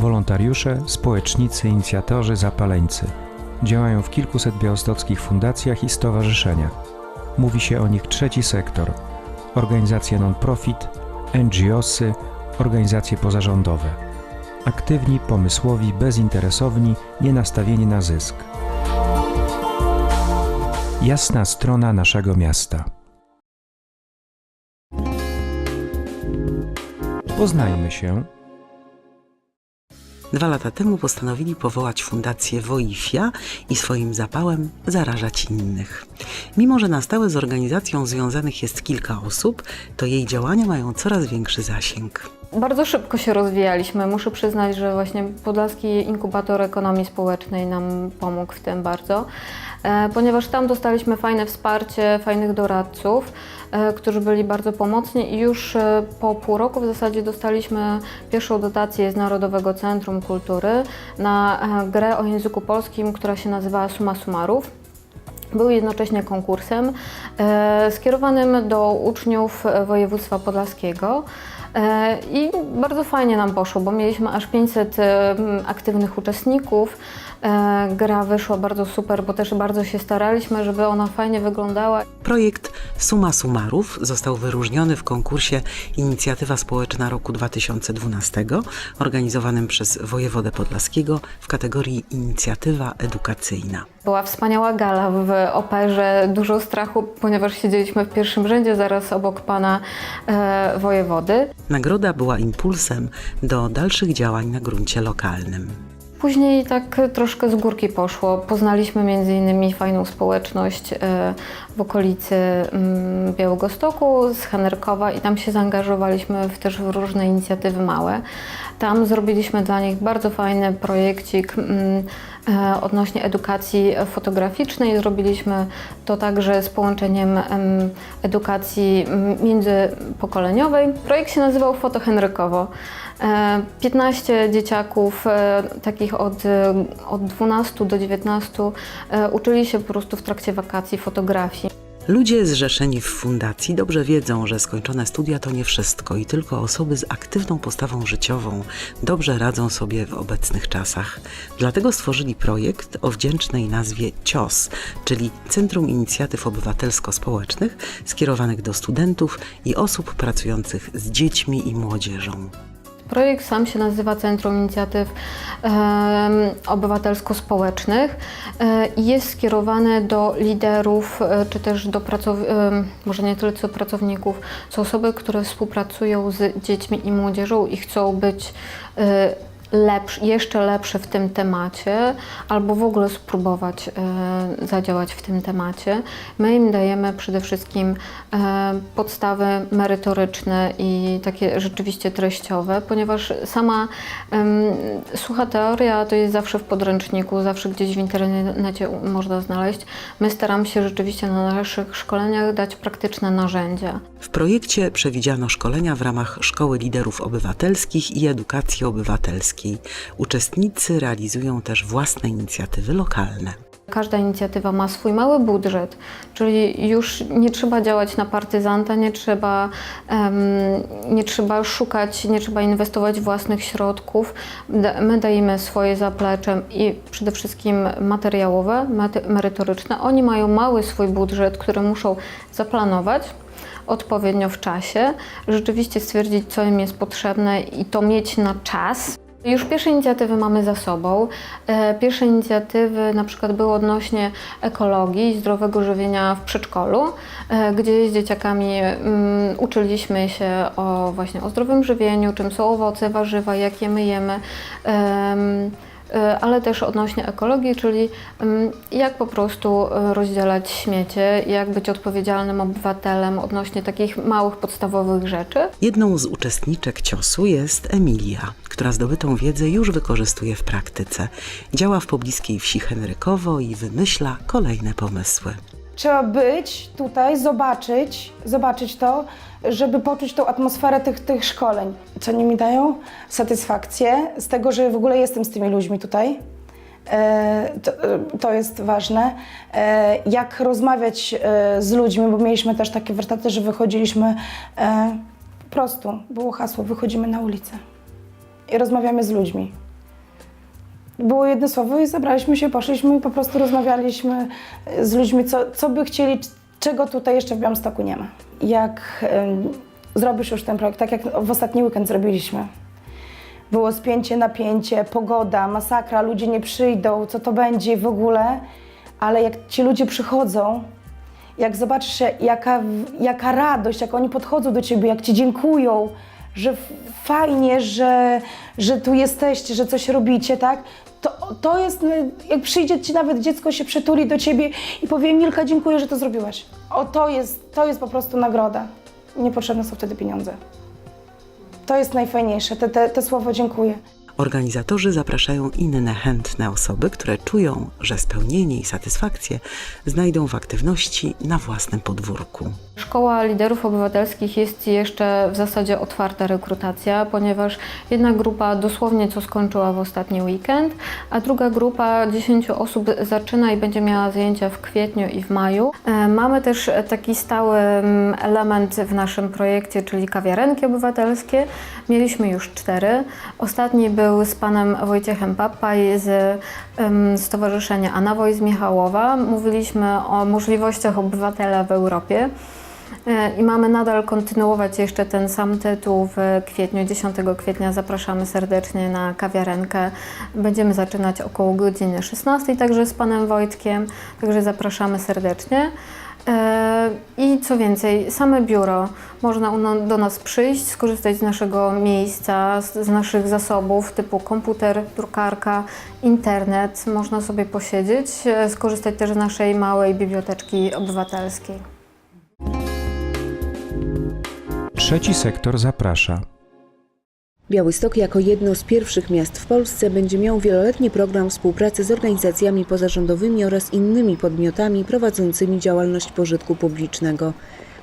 Wolontariusze, społecznicy, inicjatorzy, zapaleńcy. Działają w kilkuset białostockich fundacjach i stowarzyszeniach. Mówi się o nich trzeci sektor. Organizacje non-profit, NGOsy, organizacje pozarządowe. Aktywni, pomysłowi, bezinteresowni, nie nastawieni na zysk. Jasna strona naszego miasta. Poznajmy się. Dwa lata temu postanowili powołać fundację Woifia i swoim zapałem zarażać innych. Mimo, że na stałe z organizacją związanych jest kilka osób, to jej działania mają coraz większy zasięg. Bardzo szybko się rozwijaliśmy. Muszę przyznać, że właśnie Podlaski Inkubator Ekonomii Społecznej nam pomógł w tym bardzo, e, ponieważ tam dostaliśmy fajne wsparcie, fajnych doradców, e, którzy byli bardzo pomocni i już e, po pół roku w zasadzie dostaliśmy pierwszą dotację z Narodowego Centrum Kultury na e, grę o języku polskim, która się nazywała Suma Sumarów. Był jednocześnie konkursem e, skierowanym do uczniów e, województwa podlaskiego. E, I bardzo fajnie nam poszło, bo mieliśmy aż 500 e, aktywnych uczestników. E, gra wyszła bardzo super, bo też bardzo się staraliśmy, żeby ona fajnie wyglądała. Projekt Suma Sumarów został wyróżniony w konkursie Inicjatywa Społeczna roku 2012, organizowanym przez wojewodę podlaskiego w kategorii Inicjatywa Edukacyjna. Była wspaniała gala w operze, dużo strachu, ponieważ siedzieliśmy w pierwszym rzędzie zaraz obok pana e, wojewody. Nagroda była impulsem do dalszych działań na gruncie lokalnym. Później tak troszkę z górki poszło. Poznaliśmy między innymi fajną społeczność e, w okolicy mm, Białegostoku, z Henerkowa i tam się zaangażowaliśmy w też w różne inicjatywy małe. Tam zrobiliśmy dla nich bardzo fajny projekcik mm, odnośnie edukacji fotograficznej. Zrobiliśmy to także z połączeniem em, edukacji międzypokoleniowej. Projekt się nazywał Foto Henrykowo. E, 15 dzieciaków, e, takich od, e, od 12 do 19, e, uczyli się po prostu w trakcie wakacji fotografii. Ludzie zrzeszeni w fundacji dobrze wiedzą, że skończone studia to nie wszystko i tylko osoby z aktywną postawą życiową dobrze radzą sobie w obecnych czasach. Dlatego stworzyli projekt o wdzięcznej nazwie CIOS, czyli Centrum Inicjatyw Obywatelsko-Społecznych skierowanych do studentów i osób pracujących z dziećmi i młodzieżą. Projekt sam się nazywa Centrum Inicjatyw Obywatelsko-Społecznych e, i jest skierowany do liderów, e, czy też do pracowników, może nie tyle co pracowników, co osoby, które współpracują z dziećmi i młodzieżą i chcą być e, lepszy, jeszcze lepsze w tym temacie, albo w ogóle spróbować e, zadziałać w tym temacie. My im dajemy przede wszystkim e, podstawy merytoryczne i takie rzeczywiście treściowe, ponieważ sama em, sucha teoria to jest zawsze w podręczniku, zawsze gdzieś w internecie można znaleźć. My staramy się rzeczywiście na naszych szkoleniach dać praktyczne narzędzia. W projekcie przewidziano szkolenia w ramach Szkoły Liderów Obywatelskich i Edukacji Obywatelskiej. Uczestnicy realizują też własne inicjatywy lokalne. Każda inicjatywa ma swój mały budżet, czyli już nie trzeba działać na partyzanta, nie trzeba, em, nie trzeba szukać, nie trzeba inwestować własnych środków. My dajemy swoje zaplecze i przede wszystkim materiałowe, merytoryczne. Oni mają mały swój budżet, który muszą zaplanować odpowiednio w czasie, rzeczywiście stwierdzić, co im jest potrzebne i to mieć na czas. Już pierwsze inicjatywy mamy za sobą. E, Pierwsze inicjatywy na przykład były odnośnie ekologii zdrowego żywienia w przedszkolu, e, gdzie z dzieciakami mm, uczyliśmy się o właśnie o zdrowym żywieniu, czym są owoce, warzywa, jak je myjemy. em, e, ale też odnośnie ekologii, czyli em, jak po prostu rozdzielać śmiecie, jak być odpowiedzialnym obywatelem odnośnie takich małych, podstawowych rzeczy. Jedną z uczestniczek ciosu jest Emilia, która zdobytą wiedzę już wykorzystuje w praktyce. Działa w pobliskiej wsi Henrykowo i wymyśla kolejne pomysły. Trzeba być tutaj, zobaczyć, zobaczyć to, żeby poczuć tą atmosferę tych, tych szkoleń. Co oni mi dają? Satysfakcję z tego, że w ogóle jestem z tymi ludźmi tutaj. E, To, to jest ważne. E, Jak rozmawiać e, z ludźmi, bo mieliśmy też takie warsztaty, że wychodziliśmy po prostu, było hasło, wychodzimy na ulicę i rozmawiamy z ludźmi. Było jedno słowo i zabraliśmy się, poszliśmy i po prostu rozmawialiśmy z ludźmi, co, co by chcieli, czego tutaj jeszcze w Białymstoku nie ma. Jak em, zrobisz już ten projekt, tak jak w ostatni weekend zrobiliśmy, było spięcie, napięcie, pogoda, masakra, ludzie nie przyjdą, co to będzie w ogóle, ale jak ci ludzie przychodzą, jak zobaczysz, jaka, jaka radość, jak oni podchodzą do ciebie, jak ci dziękują, że fajnie, że, że tu jesteście, że coś robicie, tak? To, to jest, no, jak przyjdzie ci nawet dziecko, się przytuli do ciebie i powie, Milka, dziękuję, że to zrobiłaś. O, to jest, to jest po prostu nagroda. Niepotrzebne są wtedy pieniądze. To jest najfajniejsze, te, te, te słowo dziękuję. Organizatorzy zapraszają inne chętne osoby, które czują, że spełnienie i satysfakcję znajdą w aktywności na własnym podwórku. Szkoła Liderów Obywatelskich jest jeszcze w zasadzie otwarta rekrutacja, ponieważ jedna grupa dosłownie co skończyła w ostatni weekend, a druga grupa 10 osób zaczyna i będzie miała zajęcia w kwietniu i w maju. E, Mamy też taki stały mm, element w naszym projekcie, czyli kawiarenki obywatelskie. Mieliśmy już cztery. Ostatni był z panem Wojciechem Papaj z Stowarzyszenia Anawoj z Michałowa. Mówiliśmy o możliwościach obywatela w Europie. E, I mamy nadal kontynuować jeszcze ten sam tytuł w kwietniu, 10 kwietnia. Zapraszamy serdecznie na kawiarenkę. Będziemy zaczynać około godziny 16, także z panem Wojtkiem, także zapraszamy serdecznie. E, I co więcej, same biuro. Można uno- do nas przyjść, skorzystać z naszego miejsca, z, z naszych zasobów typu komputer, drukarka, internet. Można sobie posiedzieć, e, skorzystać też z naszej małej biblioteczki obywatelskiej. Trzeci sektor zaprasza. Białystok jako jedno z pierwszych miast w Polsce będzie miał wieloletni program współpracy z organizacjami pozarządowymi oraz innymi podmiotami prowadzącymi działalność pożytku publicznego.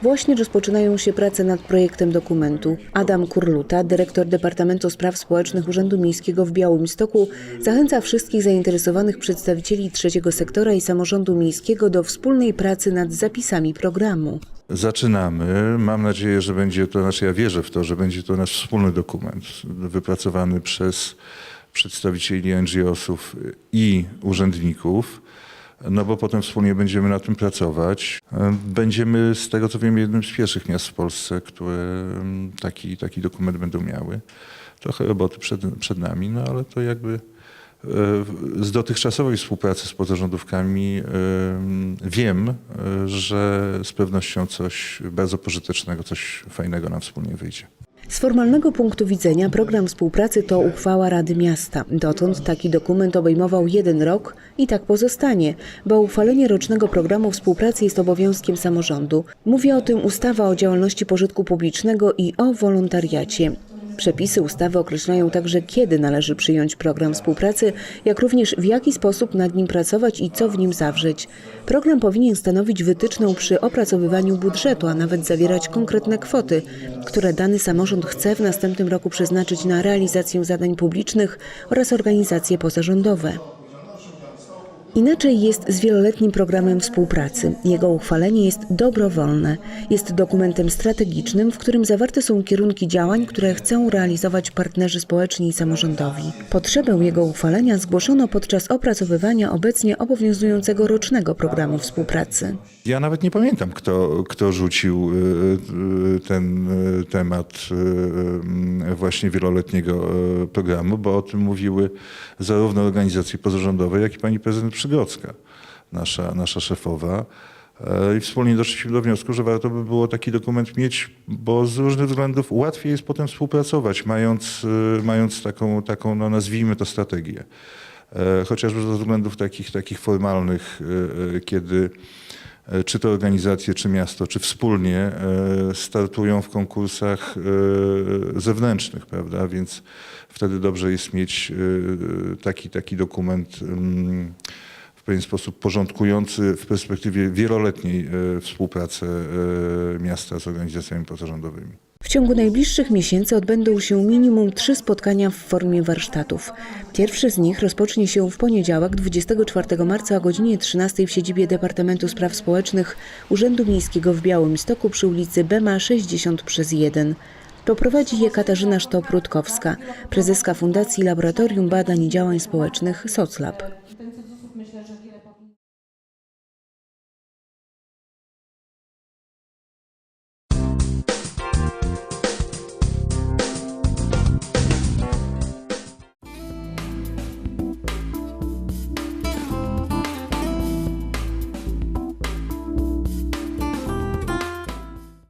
Właśnie rozpoczynają się prace nad projektem dokumentu. Adam Kurluta, dyrektor Departamentu Spraw Społecznych Urzędu Miejskiego w Białymstoku, zachęca wszystkich zainteresowanych przedstawicieli trzeciego sektora i samorządu miejskiego do wspólnej pracy nad zapisami programu. Zaczynamy. Mam nadzieję, że będzie to, znaczy ja wierzę w to, że będzie to nasz wspólny dokument wypracowany przez przedstawicieli NGO-sów i urzędników, no bo potem wspólnie będziemy nad tym pracować. Będziemy, z tego co wiem, jednym z pierwszych miast w Polsce, które taki, taki dokument będą miały. Trochę roboty przed, przed nami, no ale to jakby e, z dotychczasowej współpracy z pozarządówkami e, wiem, e, że z pewnością coś bardzo pożytecznego, coś fajnego nam wspólnie wyjdzie. Z formalnego punktu widzenia program współpracy to uchwała Rady Miasta. Dotąd taki dokument obejmował jeden rok i tak pozostanie, bo uchwalenie rocznego programu współpracy jest obowiązkiem samorządu. Mówi o tym ustawa o działalności pożytku publicznego i o wolontariacie. Przepisy ustawy określają także, kiedy należy przyjąć program współpracy, jak również w jaki sposób nad nim pracować i co w nim zawrzeć. Program powinien stanowić wytyczną przy opracowywaniu budżetu, a nawet zawierać konkretne kwoty, które dany samorząd chce w następnym roku przeznaczyć na realizację zadań publicznych oraz organizacje pozarządowe. Inaczej jest z wieloletnim programem współpracy. Jego uchwalenie jest dobrowolne. Jest dokumentem strategicznym, w którym zawarte są kierunki działań, które chcą realizować partnerzy społeczni i samorządowi. Potrzebę jego uchwalenia zgłoszono podczas opracowywania obecnie obowiązującego rocznego programu współpracy. Ja nawet nie pamiętam, kto, kto rzucił y, y, ten y, temat właśnie wieloletniego programu, bo o tym mówiły zarówno organizacje pozarządowe, jak i pani prezydent Przygodzka, nasza, nasza szefowa. E, I wspólnie doszliśmy do wniosku, że warto by było taki dokument mieć, bo z różnych względów łatwiej jest potem współpracować, mając, y, mając taką, taką no nazwijmy to, strategię. E, Chociażby ze względów takich, takich formalnych, kiedy e, czy to organizacje, czy miasto, czy wspólnie e, startują w konkursach e, zewnętrznych, prawda? Więc wtedy dobrze jest mieć e, taki, taki dokument mm, pewien sposób porządkujący w perspektywie wieloletniej e, współpracę e, miasta z organizacjami pozarządowymi. W ciągu najbliższych miesięcy odbędą się minimum trzy spotkania w formie warsztatów. Pierwszy z nich rozpocznie się w poniedziałek 24 marca o godzinie 13 w siedzibie Departamentu Spraw Społecznych Urzędu Miejskiego w Białymstoku przy ulicy Bema 60 przez 1. Poprowadzi je Katarzyna Sztop-Rutkowska, prezeska Fundacji Laboratorium Badań i Działań Społecznych SOCLAB. Myślę, że